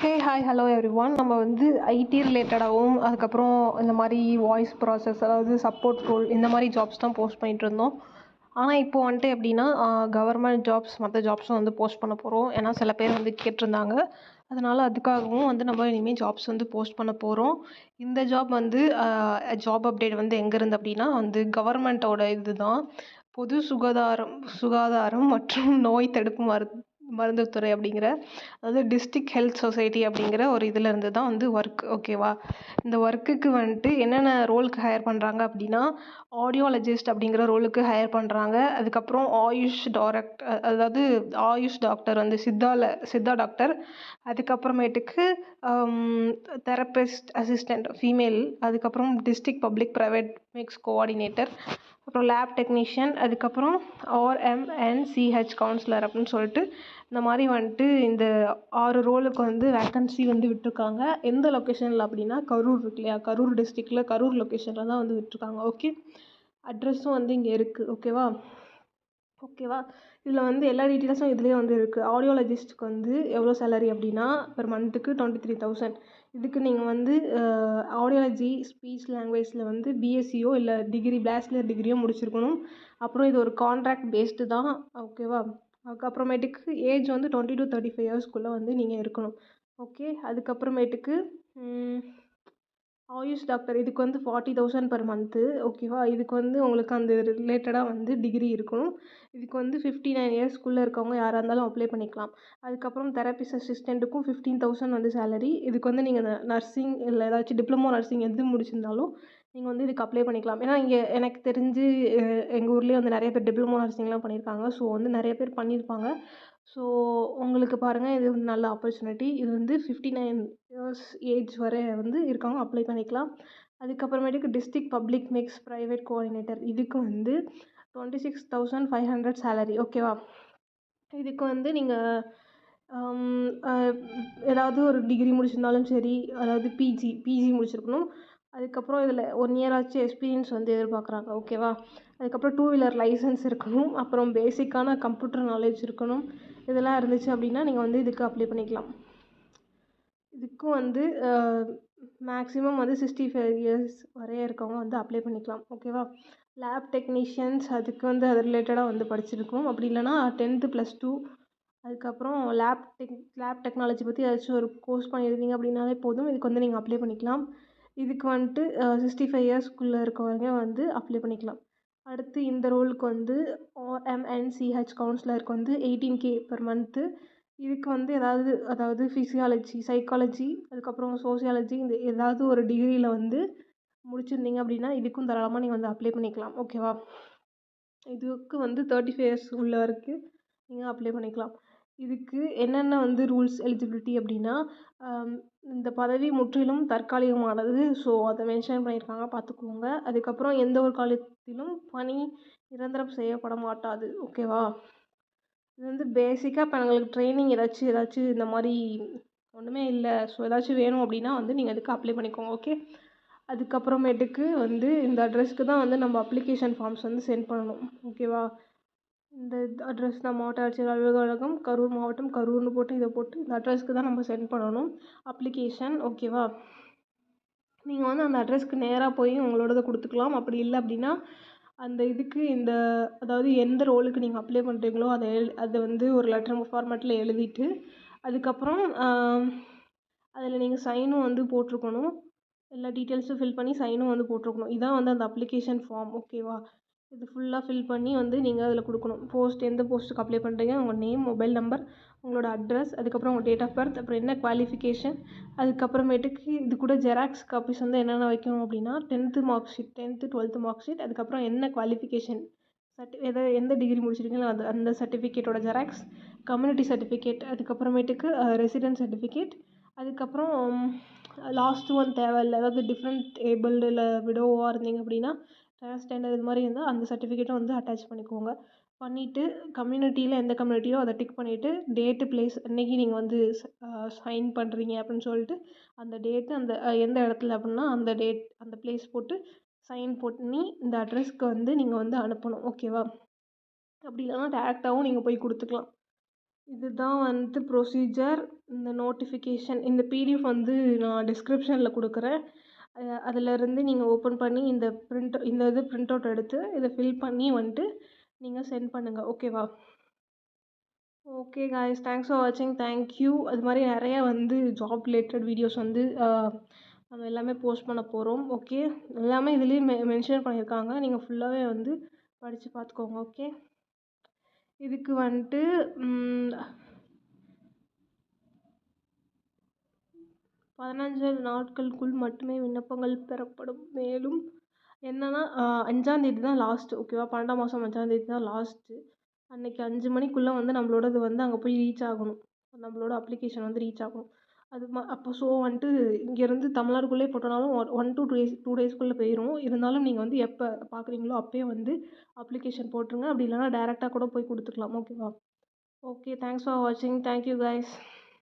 Hey hi hello every one நம்ம வந்து IT ரிலேட்டடாகவும் அதுக்கப்புறம் இந்த மாதிரி வாய்ஸ் ப்ராசஸ் அதாவது சப்போர்ட் ரோல் இந்த மாதிரி ஜாப்ஸ் தான் போஸ்ட் பண்ணிட்டு இருந்தோம். ஆனால் இப்போ வந்துட்டு எப்படின்னா கவர்மெண்ட் ஜாப்ஸ் மற்ற ஜாப்ஸும் வந்து போஸ்ட் பண்ண போகிறோம் ஏன்னா சில பேர் வந்து கேட்டிருந்தாங்க. அதனால் அதுக்காகவும் வந்து நம்ம இனிமேல் ஜாப்ஸ் வந்து போஸ்ட் பண்ண போகிறோம் இந்த ஜாப் வந்து ஜாப் அப்டேட் வந்து எங்கேருந்து அப்படின்னா வந்து கவர்மெண்ட்டோட இது தான் பொது சுகாதாரம் சுகாதாரம் மற்றும் நோய் தடுப்பு மரு மருந்துத்துறை அப்படிங்கிற அதாவது டிஸ்ட்ரிக் ஹெல்த் சொசைட்டி அப்படிங்கிற ஒரு இதுலேருந்து தான் வந்து ஒர்க் ஓகேவா இந்த ஒர்க்குக்கு வந்துட்டு என்னென்ன ரோலுக்கு ஹையர் பண்ணுறாங்க அப்படின்னா ஆடியாலஜிஸ்ட் அப்படிங்கிற ரோலுக்கு ஹையர் பண்ணுறாங்க அதுக்கப்புறம் ஆயுஷ் டாரக்ட் அதாவது ஆயுஷ் டாக்டர் வந்து சித்தால சித்தா டாக்டர் அதுக்கப்புறமேட்டுக்கு தெரப்பிஸ்ட் அசிஸ்டண்ட் ஃபீமேல் அதுக்கப்புறம் district public private mix coordinator அப்புறம் லேப் டெக்னீஷியன் அதுக்கப்புறம் ஆர்எம்என்சிஹெச் கவுன்சிலர் அப்படின்னு சொல்லிட்டு இந்த மாதிரி வந்துட்டு இந்த ஆறு ரோலுக்கு வந்து வேக்கன்சி வந்து விட்டிருக்காங்க. எந்த லொக்கேஷனில் அப்படின்னா கரூர் இருக்கு இல்லையா? கரூர் டிஸ்ட்ரிக்டில் கரூர் லொக்கேஷனில் தான் வந்து விட்டிருக்காங்க. ஓகே அட்ரஸும் வந்து இங்கே இருக்குது ஓகேவா ஓகேவா இதில் வந்து எல்லா டீட்டெயில்ஸும் இதுலேயே வந்து இருக்குது ஆடியோலஜிஸ்ட்டுக்கு வந்து எவ்வளோ சேலரி அப்படின்னா பெர் மந்த்துக்கு டுவெண்ட்டி த்ரீ தௌசண்ட் இதுக்கு நீங்கள் வந்து ஆடியாலஜி ஸ்பீச் லாங்குவேஜில் வந்து பிஎஸ்சியோ இல்லை டிகிரி பேச்சுலர் டிகிரியோ முடிச்சிருக்கணும். அப்புறம் இது ஒரு கான்ட்ராக்ட் பேஸ்டு தான். ஓகேவா அதுக்கப்புறமேட்டுக்கு ஏஜ் வந்து டுவெண்ட்டி டு தேர்ட்டி ஃபைவ் இயர்ஸ்க்குள்ளே வந்து நீங்கள் இருக்கணும். ஓகே அதுக்கப்புறமேட்டுக்கு ஆயுஷ் டாக்டர் இதுக்கு வந்து ஃபார்ட்டி தௌசண்ட் பர் மந்த்து ஓகேவா இதுக்கு வந்து உங்களுக்கு அந்த ரிலேட்டடாக வந்து டிகிரி இருக்கணும். இதுக்கு வந்து ஃபிஃப்டி நைன் இயர்ஸ்க்குள்ளே இருக்கவங்க யாராக இருந்தாலும் அப்ளை பண்ணிக்கலாம். அதுக்கப்புறம் தெரபிஸ்ட் அசிஸ்டண்ட்டுக்கும் ஃபிஃப்டீன் தௌசண்ட் வந்து சேலரி இதுக்கு வந்து நீங்கள் நர்சிங் இல்லை ஏதாச்சும் டிப்ளமோ நர்சிங் எது முடிச்சிருந்தாலும் நீங்கள் வந்து இதுக்கு அப்ளை பண்ணிக்கலாம். ஏன்னா இங்கே எனக்கு தெரிஞ்சு எங்கள் ஊர்லேயே வந்து நிறைய பேர் டிப்ளமோ நர்சிங்லாம் பண்ணியிருக்காங்க. ஸோ வந்து நிறைய பேர் பண்ணியிருப்பாங்க. ஸோ உங்களுக்கு பாருங்கள் இது வந்து நல்ல ஆப்பர்ச்சுனிட்டி இது வந்து ஃபிஃப்டி நைன் இயர்ஸ் ஏஜ் வரை வந்து இருக்கவங்க அப்ளை பண்ணிக்கலாம். அதுக்கப்புறமேட்டுக்கு district public mix private coordinator இதுக்கு வந்து twenty six thousand five hundred salary ஓகேவா இதுக்கு வந்து நீங்கள் um, ஏதாவது ஒரு டிகிரி முடிச்சிருந்தாலும் சரி அதாவது பிஜி பிஜி முடிச்சிருக்கணும். அதுக்கப்புறம் இதில் ஒன் இயர் ஆச்சு எக்ஸ்பீரியன்ஸ் வந்து எதிர்பார்க்குறாங்க. ஓகேவா அதுக்கப்புறம் டூ வீலர் லைசன்ஸ் இருக்கணும். அப்புறம் பேசிக்கான கம்ப்யூட்டர் நாலேஜ் இருக்கணும். இதெல்லாம் இருந்துச்சு அப்படின்னா நீங்கள் வந்து இதுக்கு அப்ளை பண்ணிக்கலாம். இதுக்கும் வந்து மேக்ஸிமம் வந்து சிக்ஸ்டி ஃபைவ் இயர்ஸ் வரைய இருக்கவங்க வந்து அப்ளை பண்ணிக்கலாம். ஓகேவா லேப் டெக்னீஷியன்ஸ் அதுக்கு வந்து அது ரிலேட்டடாக வந்து படிச்சிருக்கோம். அப்படி இல்லைனா டென்த்து ப்ளஸ் டூ அதுக்கப்புறம் லேப் டெக் லேப் டெக்னாலஜி பற்றி ஏதாச்சும் ஒரு கோர்ஸ் பண்ணியிருந்தீங்க அப்படின்னாலே போதும். இதுக்கு வந்து நீங்கள் அப்ளை பண்ணிக்கலாம். இதுக்கு வந்துட்டு சிக்ஸ்டி ஃபைவ் இயர்ஸ்க்குள்ளே இருக்கவங்க வந்து அப்ளை பண்ணிக்கலாம். அடுத்து இந்த ரோலுக்கு வந்து ஆர்எம்என்சிஹெச் கவுன்சிலருக்கு வந்து எயிட்டீன் கே பர் மந்த்து இதுக்கு வந்து ஏதாவது அதாவது ஃபிசியாலஜி சைக்காலஜி அதுக்கப்புறம் சோசியாலஜி இந்த ஏதாவது ஒரு டிகிரியில் வந்து முடிச்சிருந்தீங்க அப்படின்னா இதுக்கும் தாராளமாக நீங்கள் வந்து அப்ளை பண்ணிக்கலாம். ஓகேவா இதுக்கு வந்து தேர்ட்டி ஃபைவ் இயர்ஸ் உள்ள வரைக்கும் நீங்கள் அப்ளை பண்ணிக்கலாம். இதுக்கு என்னென்ன வந்து ரூல்ஸ் எலிஜிபிலிட்டி அப்படின்னா இந்த பதவி முற்றிலும் தற்காலிகமானது. ஸோ அதை மென்ஷன் பண்ணியிருக்காங்க பார்த்துக்கோங்க. அதுக்கப்புறம் எந்த ஒரு காலத்திலும் பணி நிரந்தரம் செய்யப்பட மாட்டாது. ஓகேவா இது வந்து பேசிக்காக இப்போ எங்களுக்கு ட்ரைனிங் ஏதாச்சும் ஏதாச்சும் இந்த மாதிரி ஒன்றுமே இல்லை. ஸோ ஏதாச்சும் வேணும் அப்படின்னா வந்து நீங்கள் அதுக்கு அப்ளை பண்ணிக்கோங்க ஓகே அதுக்கப்புறமேட்டுக்கு வந்து இந்த அட்ரஸ்க்கு தான் வந்து நம்ம அப்ளிகேஷன் ஃபார்ம்ஸ் வந்து சென்ட் பண்ணணும். ஓகேவா இந்த அட்ரஸ் தான் மாவட்ட ஆட்சியர் அலுவலகம் கரூர் மாவட்டம் கரூர்னு போட்டு இதை போட்டு இந்த அட்ரஸ்க்கு தான் நம்ம சென்ட் பண்ணணும். அப்ளிகேஷன் ஓகேவா நீங்கள் வந்து அந்த அட்ரஸ்க்கு நேராக போய் உங்களோடதை கொடுத்துக்கலாம். அப்படி இல்லை அப்படின்னா அந்த இதுக்கு இந்த அதாவது எந்த ரோலுக்கு நீங்கள் அப்ளை பண்ணுறீங்களோ அதை எழு அதை வந்து ஒரு லெட்டர் ஃபார்மேட்டில் எழுதிட்டு அதுக்கப்புறம் அதில் நீங்கள் சைனும் வந்து போட்டிருக்கணும். எல்லா டீட்டெயில்ஸும் ஃபில் பண்ணி சைனும் வந்து போட்டிருக்கணும். இதான் வந்து அந்த அப்ளிகேஷன் ஃபார்ம் ஓகேவா இது ஃபுல்லாக ஃபில் பண்ணி வந்து நீங்கள் அதில் கொடுக்கணும். போஸ்ட் எந்த போஸ்ட்டுக்கு அப்ளை பண்ணுறீங்க உங்கள் நேம் மொபைல் நம்பர் உங்களோட அட்ரஸ் அதுக்கப்புறம் உங்கள் டேட் ஆஃப் பர்த் அப்புறம் என்ன குவாலிஃபிகேஷன் அதுக்கப்புறமேட்டுக்கு இது கூட ஜெராக்ஸ் காப்பீஸ் வந்து என்னென்ன வைக்கணும் அப்படின்னா tenth mark sheet tenth twelfth mark sheet அதுக்கப்புறம் என்ன குவாலிஃபிகேஷன் சர்டி எதை எந்த டிகிரி முடிச்சிருக்கீங்களோ அது அந்த சர்டிஃபிகேட்டோட ஜெராக்ஸ் கம்யூனிட்டி சர்டிஃபிகேட் அதுக்கப்புறமேட்டுக்கு ரெசிடென்ட் சர்டிஃபிகேட் அதுக்கப்புறம் லாஸ்ட் ஒன் தேவையில்லை அதாவது டிஃப்ரெண்ட் ஏபிள்டு இல்லை விடோவாக இருந்தீங்க அப்படின்னா டிரான்ஸ்ஜெண்டர் இது மாதிரி இருந்தால் அந்த சர்டிஃபிகேட்டும் வந்து அட்டாச் பண்ணிக்கோங்க. பண்ணிவிட்டு கம்யூனிட்டியில் எந்த கம்யூனிட்டியோ அதை டிக் பண்ணிவிட்டு டேட்டு ப்ளேஸ் இன்றைக்கி நீங்கள் வந்து சைன் பண்ணுறீங்க அப்படின்னு சொல்லிட்டு அந்த டேட்டு அந்த எந்த இடத்துல அப்படின்னா அந்த டேட் அந்த ப்ளேஸ் போட்டு சைன் பண்ணி இந்த அட்ரஸ்க்கு வந்து நீங்கள் வந்து அனுப்பணும். ஓகேவா அப்படி இல்லைனா டேரெக்டாகவும் நீங்கள் போய் கொடுத்துக்கலாம். இதுதான் வந்து ப்ரொசீஜர் இந்த நோட்டிஃபிகேஷன் இந்த பிடிஎஃப் வந்து நான் டிஸ்கிரிப்ஷனில் கொடுக்குறேன். அதிலேருந்து நீங்கள் ஓப்பன் பண்ணி இந்த பிரிண்ட் இந்த இது பிரிண்ட் அவுட் எடுத்து இதை ஃபில் பண்ணி வந்துட்டு நீங்கள் சென்ட் பண்ணுங்கள் ஓகேவா? Okay guys. தேங்க்ஸ் ஃபார் வாட்சிங். தேங்க்யூ அது மாதிரி நிறையா வந்து ஜாப் ரிலேட்டட் வீடியோஸ் வந்து நம்ம எல்லாமே போஸ்ட் பண்ண போகிறோம் ஓகே? எல்லாமே இதுலேயும் மெ மென்ஷன் பண்ணியிருக்காங்க நீங்கள் ஃபுல்லாகவே வந்து படித்து பார்த்துக்கோங்க ஓகே? இதுக்கு வந்துட்டு பதினஞ்சு நாட்களுக்குள் மட்டுமே விண்ணப்பங்கள் பெறப்படும். மேலும் என்னென்னா அஞ்சாந்தேதி தான் லாஸ்ட்டு ஓகேவா பன்னெண்டாம் மாதம் அஞ்சாந்தேதி தான் லாஸ்ட்டு அன்றைக்கி அஞ்சு மணிக்குள்ளே வந்து நம்மளோடது வந்து அங்கே போய் ரீச் ஆகணும். நம்மளோட அப்ளிகேஷன் வந்து ரீச் ஆகணும். அது ம அப்போ ஸோ வந்துட்டு இங்கேருந்து தமிழ்நாடுக்குள்ளே போட்டோம்னாலும் one one two days two டேஸ்க்குள்ளே போயிடும் இருந்தாலும் நீங்கள் வந்து எப்போ பார்க்குறீங்களோ அப்போயே வந்து அப்ளிகேஷன் போட்டுருங்க. அப்படி இல்லைனா டேரெக்டாக கூட போய் கொடுத்துக்கலாம். ஓகேவா ஓகே தேங்க்ஸ் ஃபார் வாட்சிங் தேங்க்யூ கைஸ்